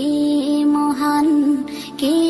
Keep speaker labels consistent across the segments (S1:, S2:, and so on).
S1: কে মহান কে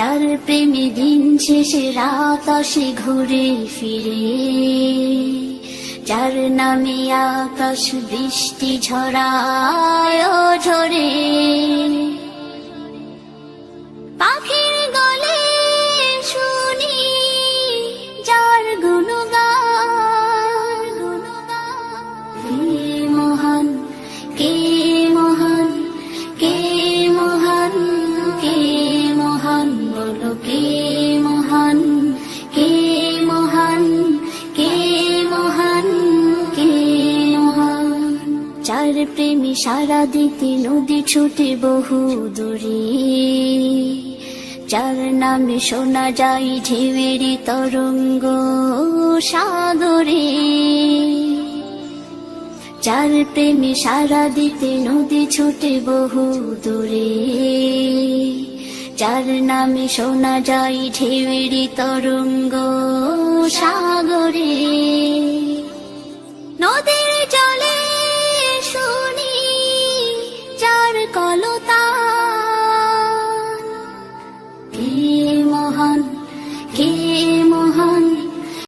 S1: যার প্রেমে দিন শেষে রাত আসে ঘুরে ফিরে। যার নামে আকাশ বৃষ্টি ঝরায় চার প্রেমী সারা দিতে নদী ছুটে বহু দূরে। যার নামে শোনা যায় ঢেউয়ের তরঙ্গ সাগরে। যার প্রেমে সারা দিতে নদী ছুটে বহু দূরে। যার নামে শোনা যায় ঢেউয়ের তরঙ্গ সাগরে। 一